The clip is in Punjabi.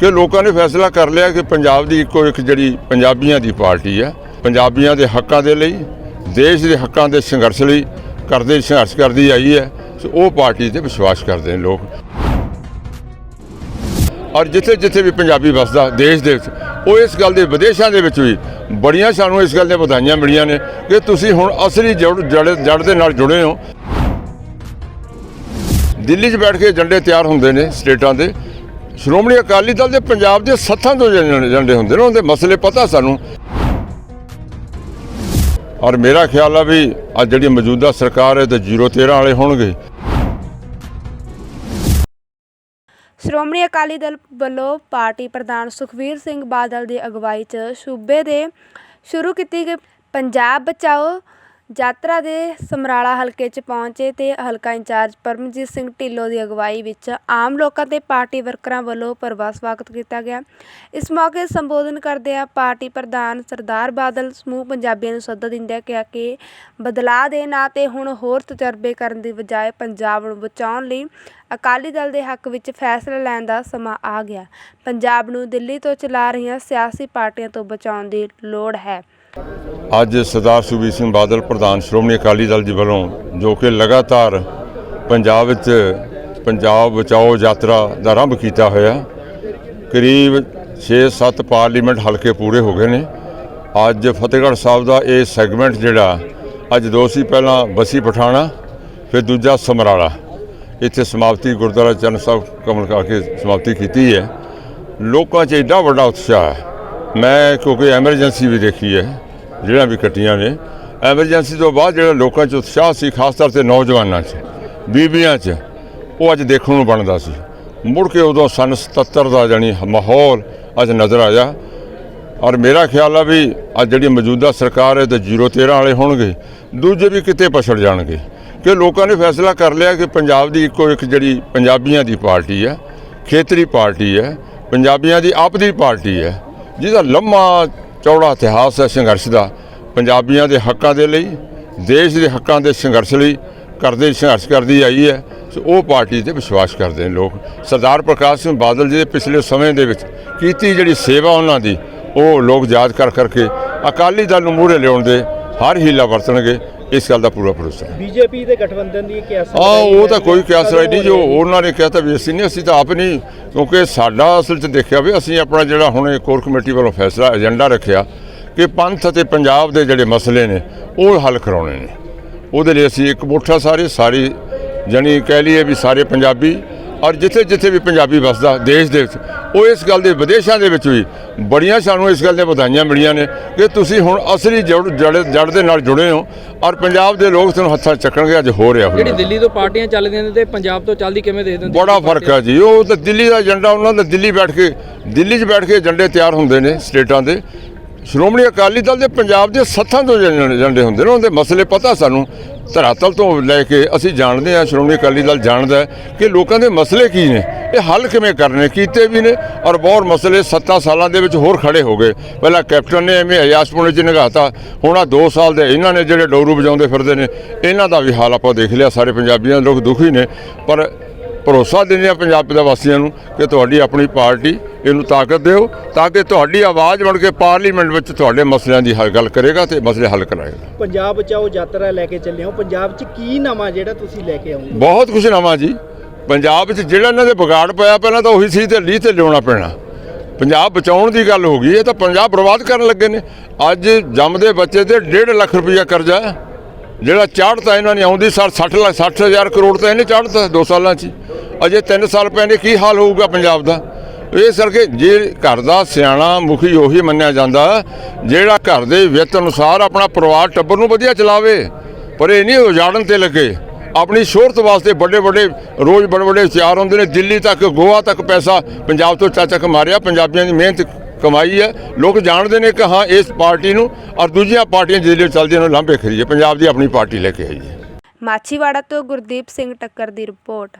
ਕਿ ਲੋਕਾਂ ਨੇ ਫੈਸਲਾ ਕਰ ਲਿਆ ਕਿ ਪੰਜਾਬ ਦੀ ਇੱਕੋ ਇੱਕ ਜਿਹੜੀ ਪੰਜਾਬੀਆਂ ਦੀ ਪਾਰਟੀ ਹੈ, ਪੰਜਾਬੀਆਂ ਦੇ ਹੱਕਾਂ ਦੇ ਲਈ, ਦੇਸ਼ ਦੇ ਹੱਕਾਂ ਦੇ ਸੰਘਰਸ਼ ਲਈ ਕਰਦੇ, ਸੰਘਰਸ਼ ਕਰਦੀ ਆਈ ਹੈ, ਸੋ ਉਹ ਪਾਰਟੀ ਤੇ ਵਿਸ਼ਵਾਸ ਕਰਦੇ ਨੇ ਲੋਕ। ਔਰ ਜਿੱਥੇ ਜਿੱਥੇ ਵੀ ਪੰਜਾਬੀ ਵਸਦਾ ਦੇਸ਼ ਦੇ ਵਿੱਚ, ਉਹ ਇਸ ਗੱਲ ਦੇ ਵਿਦੇਸ਼ਾਂ ਦੇ ਵਿੱਚ ਵੀ ਬੜੀਆਂ ਸਾਨੂੰ ਇਸ ਗੱਲ ਦੀਆਂ ਵਧਾਈਆਂ ਮਿਲੀਆਂ ਨੇ ਕਿ ਤੁਸੀਂ ਹੁਣ ਅਸਲੀ ਜੜ ਜੜ ਜੜ ਦੇ ਨਾਲ ਜੁੜੇ ਹੋ। ਦਿੱਲੀ 'ਚ ਬੈਠ ਕੇ ਏਜੰਡੇ ਤਿਆਰ ਹੁੰਦੇ ਨੇ ਸਟੇਟਾਂ ਦੇ ਸ਼੍ਰੋਮਣੀ ਅਕਾਲੀ ਦਲ ਦੇ ਪੰਜਾਬ ਦੇ ਸੱਥਾਂ ਤੋਂ ਏਜੰ- ਹੁੰਦੇ ਨੇ, ਉਹਦੇ ਮਸਲੇ ਪਤਾ ਸਾਨੂੰ। ਔਰ ਮੇਰਾ ਖਿਆਲ ਆ ਵੀ ਅੱਜ ਜਿਹੜੀ ਮੌਜੂਦਾ ਸਰਕਾਰ ਹੈ ਤੇ 013 ਵਾਲੇ ਹੋਣਗੇ। ਸ਼੍ਰੋਮਣੀ ਅਕਾਲੀ ਦਲ ਵੱਲੋਂ ਪਾਰਟੀ ਪ੍ਰਧਾਨ ਸੁਖਵੀਰ ਸਿੰਘ ਬਾਦਲ ਦੀ ਅਗਵਾਈ 'ਚ ਸੂਬੇ ਦੇ ਸ਼ੁਰੂ ਕੀਤੀ ਗਈ। ਪੰਜਾਬ ਬਚਾਓ ਯਾਤਰਾ ਦੇ ਸਮਰਾਲਾ ਹਲਕੇ 'ਚ ਪਹੁੰਚੇ ਅਤੇ ਹਲਕਾ ਇੰਚਾਰਜ ਪਰਮਜੀਤ ਸਿੰਘ ਢਿੱਲੋਂ ਦੀ ਅਗਵਾਈ ਵਿੱਚ ਆਮ ਲੋਕਾਂ ਅਤੇ ਪਾਰਟੀ ਵਰਕਰਾਂ ਵੱਲੋਂ ਭਰਵਾਂ ਸਵਾਗਤ ਕੀਤਾ ਗਿਆ। ਇਸ ਮੌਕੇ ਸੰਬੋਧਨ ਕਰਦਿਆਂ ਪਾਰਟੀ ਪ੍ਰਧਾਨ ਸਰਦਾਰ ਬਾਦਲ ਸਮੂਹ ਪੰਜਾਬੀਆਂ ਨੂੰ ਸੱਦਾ ਦਿੰਦਿਆਂ ਕਿਹਾ ਕਿ ਬਦਲਾਅ ਦੇ ਨਾਂ ਤੇ ਹੁਣ ਹੋਰ ਤਜਰਬੇ ਕਰਨ ਦੀ ਬਜਾਏ ਪੰਜਾਬ ਨੂੰ ਬਚਾਉਣ ਲਈ ਅਕਾਲੀ ਦਲ ਦੇ ਹੱਕ ਵਿੱਚ ਫੈਸਲਾ ਲੈਣ ਦਾ ਸਮਾਂ ਆ ਗਿਆ। ਪੰਜਾਬ ਨੂੰ ਦਿੱਲੀ ਤੋਂ ਚਲਾ ਰਹੀਆਂ ਸਿਆਸੀ ਪਾਰਟੀਆਂ ਤੋਂ ਬਚਾਉਣ ਦੀ ਲੋੜ ਹੈ। ਅੱਜ ਸਰਦਾਰ ਸੁਖਬੀਰ ਸਿੰਘ ਬਾਦਲ, ਪ੍ਰਧਾਨ ਸ਼੍ਰੋਮਣੀ ਅਕਾਲੀ ਦਲ ਜੀ ਵੱਲੋਂ, ਜੋ ਕਿ ਲਗਾਤਾਰ ਪੰਜਾਬ ਵਿੱਚ, ਪੰਜਾਬ ਬਚਾਓ ਯਾਤਰਾ ਦਾ ਆਰੰਭ ਕੀਤਾ ਹੋਇਆ, ਕਰੀਬ 6-7 ਪਾਰਲੀਮੈਂਟ ਹਲਕੇ ਪੂਰੇ ਹੋ ਗਏ ਨੇ। ਅੱਜ ਫਤਿਹਗੜ੍ਹ ਸਾਹਿਬ ਦਾ ਇਹ ਸੈਗਮੈਂਟ ਜਿਹੜਾ, ਅੱਜ ਦੋ ਸੀ ਪਹਿਲਾਂ ਬਸੀ ਪਠਾਣਾ, ਫਿਰ ਦੂਜਾ ਸਮਰਾਲਾ। ਇੱਥੇ ਸਮਾਪਤੀ ਗੁਰਦੁਆਰਾ ਚਰਨ ਸਾਹਿਬ ਕਮਲ ਕਰਕੇ ਸਮਾਪਤੀ ਕੀਤੀ ਹੈ। ਲੋਕਾਂ 'ਚ ਐਡਾ ਵੱਡਾ ਉਤਸ਼ਾਹ ਹੈ। ਮੈਂ ਕਿਉਂਕਿ ਐਮਰਜੈਂਸੀ ਵੀ ਦੇਖੀ ਹੈ। ਜਿਹੜੀਆਂ ਵੀ ਕੱਟੀਆਂ ਨੇ ਐਮਰਜੈਂਸੀ ਤੋਂ ਬਾਅਦ ਜਿਹੜਾ ਲੋਕਾਂ 'ਚ ਉਤਸ਼ਾਹ ਸੀ, ਖਾਸ ਤੌਰ ਤੇ ਨੌਜਵਾਨਾਂ 'ਚ, ਬੀਬੀਆਂ 'ਚ, ਉਹ ਅੱਜ ਦੇਖਣ ਨੂੰ ਬਣਦਾ ਸੀ। ਮੁੜ ਕੇ ਉਦੋਂ ਸਨ 77 ਦਾ ਜਾਣੀ ਮਾਹੌਲ ਅੱਜ ਨਜ਼ਰ ਆਇਆ। ਔਰ ਮੇਰਾ ਖਿਆਲ ਆ ਵੀ ਅੱਜ ਜਿਹੜੀ ਮੌਜੂਦਾ ਸਰਕਾਰ ਹੈ, ਤੇ 013 ਵਾਲੇ ਹੋਣਗੇ, ਦੂਜੇ ਵੀ ਕਿਤੇ ਪਛੜ ਜਾਣਗੇ। ਕਿ ਲੋਕਾਂ ਨੇ ਫੈਸਲਾ ਕਰ ਲਿਆ ਕਿ ਪੰਜਾਬ ਦੀ ਇੱਕੋ ਇੱਕ ਜਿਹੜੀ ਪੰਜਾਬੀਆਂ ਦੀ ਪਾਰਟੀ ਹੈ, ਖੇਤਰੀ ਪਾਰਟੀ ਹੈ, ਪੰਜਾਬੀਆਂ ਦੀ ਆਪਦੀ ਪਾਰਟੀ ਹੈ, ਜਿਹਦਾ ਲੰਮਾ ਚੌੜਾ ਇਤਿਹਾਸ ਹੈ ਸੰਘਰਸ਼ ਦਾ। ਪੰਜਾਬੀਆਂ ਦੇ ਹੱਕਾਂ ਦੇ ਲਈ, ਦੇਸ਼ ਦੇ ਹੱਕਾਂ ਦੇ ਸੰਘਰਸ਼ ਲਈ ਕਰਦੇ, ਸੰਘਰਸ਼ ਕਰਦੀ ਆਈ ਹੈ। ਸੋ ਉਹ ਪਾਰਟੀ ਤੇ ਵਿਸ਼ਵਾਸ ਕਰਦੇ ਨੇ ਲੋਕ। ਸਰਦਾਰ ਪ੍ਰਕਾਸ਼ ਸਿੰਘ ਬਾਦਲ ਜੀ ਦੇ ਪਿਛਲੇ ਸਮੇਂ ਦੇ ਵਿੱਚ ਕੀਤੀ ਜਿਹੜੀ ਸੇਵਾ ਉਹਨਾਂ ਦੀ, ਉਹ ਲੋਕ ਯਾਦ ਕਰ ਕਰਕੇ ਅਕਾਲੀ ਦਲ ਨੂੰ ਮੂਹਰੇ ਲਿਆਉਣ ਦੇ ਹਰ ਹੀਲਾ ਵਰਤਣਗੇ। ਇਸ ਗੱਲ ਦਾ ਪੂਰਾ ਭਰੋਸਾ ਹੈ। ਬੀਜੇਪੀ ਦੇ ਗਠਬੰਧਨ ਦੀ ਕਿਆਸ ਆ ਉਹ ਤਾਂ ਕੋਈ ਕਿਆਸ ਰਾਈ ਨਹੀਂ ਜੋ ਉਹਨਾਂ ਨੇ ਕਿਹਾ ਤਾਂ ਵੀ ਅਸੀਂ ਨਹੀਂ ਅਸੀਂ ਤਾਂ ਆਪ ਨਹੀਂ ਕਿਉਂਕਿ ਸਾਡਾ ਅਸਲ 'ਚ ਦੇਖਿਆ ਵੀ ਅਸੀਂ ਆਪਣਾ ਜਿਹੜਾ ਹੁਣ ਕੋਰ ਕਮੇਟੀ ਵੱਲੋਂ ਫੈਸਲਾ ਏਜੰਡਾ ਰੱਖਿਆ ਕਿ ਪੰਥ ਅਤੇ ਪੰਜਾਬ ਦੇ ਜਿਹੜੇ ਮਸਲੇ ਨੇ ਉਹ ਹੱਲ ਕਰਾਉਣੇ ਨੇ। ਉਹਦੇ ਲਈ ਅਸੀਂ ਇੱਕ ਮੁੱਠਾ ਸਾਰੇ ਸਾਰੀ ਜਾਣੀ ਕਹਿ ਲਈਏ ਵੀ ਸਾਰੇ ਪੰਜਾਬੀ ਔਰ ਜਿੱਥੇ ਜਿੱਥੇ ਵੀ ਪੰਜਾਬੀ ਵਸਦਾ ਦੇਸ਼ ਦੇ ਵਿੱਚ ਉਹ ਇਸ ਗੱਲ ਦੇ ਵਿਦੇਸ਼ਾਂ ਦੇ ਵਿੱਚ ਵੀ ਬੜੀਆਂ ਸਾਨੂੰ ਇਸ ਗੱਲ ਦੀਆਂ ਵਧਾਈਆਂ ਮਿਲੀਆਂ ਨੇ ਕਿ ਤੁਸੀਂ ਹੁਣ ਅਸਲੀ ਜੜ ਦੇ ਨਾਲ ਜੁੜੇ ਹੋ ਔਰ ਪੰਜਾਬ ਦੇ ਲੋਕ ਤੁਹਾਨੂੰ ਹੱਥਾਂ ਚੱਕਣਗੇ ਅੱਜ ਹੋ ਰਿਹਾ ਜਿਹੜੀ ਹੋਇਆ ਦਿੱਲੀ ਤੋਂ ਪਾਰਟੀਆਂ ਚੱਲਦੀਆਂ ਨੇ ਤੇ ਪੰਜਾਬ ਤੋਂ ਚੱਲਦੀ ਕਿਵੇਂ ਦੇ ਦਿੰਦੇ ਬੜਾ ਫ਼ਰਕ ਹੈ ਜੀ ਉਹ ਤਾਂ ਦਿੱਲੀ ਦਾ ਏਜੰਡਾ ਉਹਨਾਂ ਦਾ ਦਿੱਲੀ ਬੈਠ ਕੇ ਦਿੱਲੀ 'ਚ ਬੈਠ ਕੇ ਏਜੰਡੇ ਤਿਆਰ ਹੁੰਦੇ ਨੇ ਸਟੇਟਾਂ ਦੇ। ਸ਼੍ਰੋਮਣੀ ਅਕਾਲੀ ਦਲ ਦੇ ਪੰਜਾਬ ਦੇ ਸੱਥਾਂ ਤੋਂ ਏਜੰ- ਏਜੰਡੇ ਹੁੰਦੇ ਨੇ ਉਹਦੇ ਮਸਲੇ ਪਤਾ ਸਾਨੂੰ ਧਰਾਤਲ ਤੋਂ ਲੈ ਕੇ ਅਸੀਂ ਜਾਣਦੇ ਹਾਂ, ਸ਼੍ਰੋਮਣੀ ਅਕਾਲੀ ਦਲ ਜਾਣਦਾ ਕਿ ਲੋਕਾਂ ਦੇ ਮਸਲੇ ਕੀ ਨੇ, ਇਹ ਹੱਲ ਕਿਵੇਂ ਕਰਨੇ, ਕੀਤੇ ਵੀ ਨੇ ਔਰ ਬਹੁਤ ਮਸਲੇ 7 ਸਾਲਾਂ ਦੇ ਵਿੱਚ ਹੋਰ ਖੜੇ ਹੋ ਗਏ। ਪਹਿਲਾਂ ਕੈਪਟਨ ਨੇ ਐਵੇਂ ਅਯਾਸ਼ਪੁਣੇ ਚ ਨਿਗਾਹਤਾ ਹੁਣ ਆ 2 ਸਾਲ ਦੇ ਇਹਨਾਂ ਨੇ ਜਿਹੜੇ ਡੋਰੂ ਵਜਾਉਂਦੇ ਫਿਰਦੇ ਨੇ, ਇਹਨਾਂ ਦਾ ਵੀ ਹਾਲ ਆਪਾਂ ਦੇਖ ਲਿਆ, ਸਾਰੇ ਪੰਜਾਬੀਆਂ ਲੋਕ ਦੁਖੀ ਨੇ, ਪਰ ਭਰੋਸਾ ਦਿੰਦੇ ਆ ਪੰਜਾਬ ਦੇ ਵਾਸੀਆਂ ਨੂੰ ਕਿ ਤੁਹਾਡੀ ਆਪਣੀ ਪਾਰਟੀ ਇਹਨੂੰ ਤਾਕਤ ਦਿਓ ਤਾਂ ਕਿ ਤੁਹਾਡੀ ਆਵਾਜ਼ ਬਣ ਕੇ ਪਾਰਲੀਮੈਂਟ ਵਿੱਚ ਤੁਹਾਡੇ ਮਸਲਿਆਂ ਦੀ ਹੱਲ ਗੱਲ ਕਰੇਗਾ ਤੇ ਮਸਲੇ ਹੱਲ ਕਰਾਏਗਾ। ਪੰਜਾਬ ਬਚਾਓ ਯਾਤਰਾ ਲੈ ਕੇ ਚੱਲੇ ਹੋ। ਪੰਜਾਬ 'ਚ ਕੀ ਨਵਾਂ ਜਿਹੜਾ ਤੁਸੀਂ ਲੈ ਕੇ ਆਉਂਗੇ? ਬਹੁਤ ਕੁਝ ਨਵਾਂ ਜੀ। ਪੰਜਾਬ ਵਿੱਚ ਜਿਹੜਾ ਇਹਨਾਂ ਦੇ ਵਿਗਾੜ ਪਿਆ ਪਹਿਲਾਂ ਤਾਂ ਉਹੀ ਸੀ ਤੇ ਲੀਹ ਤੇ ਲਿਆਉਣਾ ਪੈਣਾ। ਪੰਜਾਬ ਬਚਾਉਣ ਦੀ ਗੱਲ ਹੋ ਗਈ ਇਹ ਤਾਂ ਪੰਜਾਬ ਬਰਬਾਦ ਕਰਨ ਲੱਗੇ ਨੇ। ਅੱਜ ਜੰਮਦੇ ਬੱਚੇ ਤੇ 1.5 ਲੱਖ ਰੁਪਈਆ ਕਰਜ਼ਾ। ਜਿਹੜਾ ਚਾੜਤਾ ਇਹਨਾਂ ਨੇ ਆਉਂਦੀ ਸਾਰ 60 ਲੱਖ 60 ਹਜ਼ਾਰ ਕਰੋੜ ਤਾਂ ਇਹਨੇ ਚਾੜਤਾ 2 ਸਾਲਾਂ 'ਚ। ਅਜੇ 3 ਸਾਲ ਪਏ ਨੇ ਕੀ ਹਾਲ ਹੋਊਗਾ ਪੰਜਾਬ ਦਾ? ਇਸ ਕਰਕੇ ਜੇ ਘਰ ਦਾ ਸਿਆਣਾ ਮੁਖੀ ਉਹੀ ਮੰਨਿਆ ਜਾਂਦਾ, ਜਿਹੜਾ ਘਰ ਦੇ ਵਿੱਤ ਅਨੁਸਾਰ ਆਪਣਾ ਪਰਿਵਾਰ ਟੱਬਰ ਨੂੰ ਵਧੀਆ ਚਲਾਵੇ, ਪਰ ਇਹ ਨਹੀਂ ਉਜਾੜਨ ਤੇ ਲੱਗੇ। ਆਪਣੀ ਸ਼ੋਹਰਤ ਵਾਸਤੇ ਵੱਡੇ ਵੱਡੇ ਰੋਜ਼ ਬੜੇ ਵੱਡੇ ਵਿਚਾਰ ਹੁੰਦੇ ਨੇ, ਦਿੱਲੀ ਤੱਕ, ਗੋਆ ਤੱਕ ਪੈਸਾ ਪੰਜਾਬ ਤੋਂ ਚਾਚਾ ਮਾਰਿਆ, ਪੰਜਾਬੀਆਂ ਦੀ ਮਿਹਨਤ ਕਮਾਈ ਹੈ। ਲੋਕ ਜਾਣਦੇ ਨੇ ਕਿ ਹਾਂ, ਇਸ ਪਾਰਟੀ ਨੂੰ ਔਰ ਦੂਜੀਆਂ ਪਾਰਟੀਆਂ ਜਿਹੜੇ ਚੱਲਦੀਆਂ ਨੇ ਲਾਂਭੇ ਖਰੀਏ। ਪੰਜਾਬ ਦੀ ਆਪਣੀ ਪਾਰਟੀ ਲੈ ਕੇ ਆਈ ਹੈ ਮਾਛੀਵਾੜਾ ਤੋਂ ਗੁਰਦੀਪ ਸਿੰਘ ਟੱਕਰ ਦੀ ਰਿਪੋਰਟ।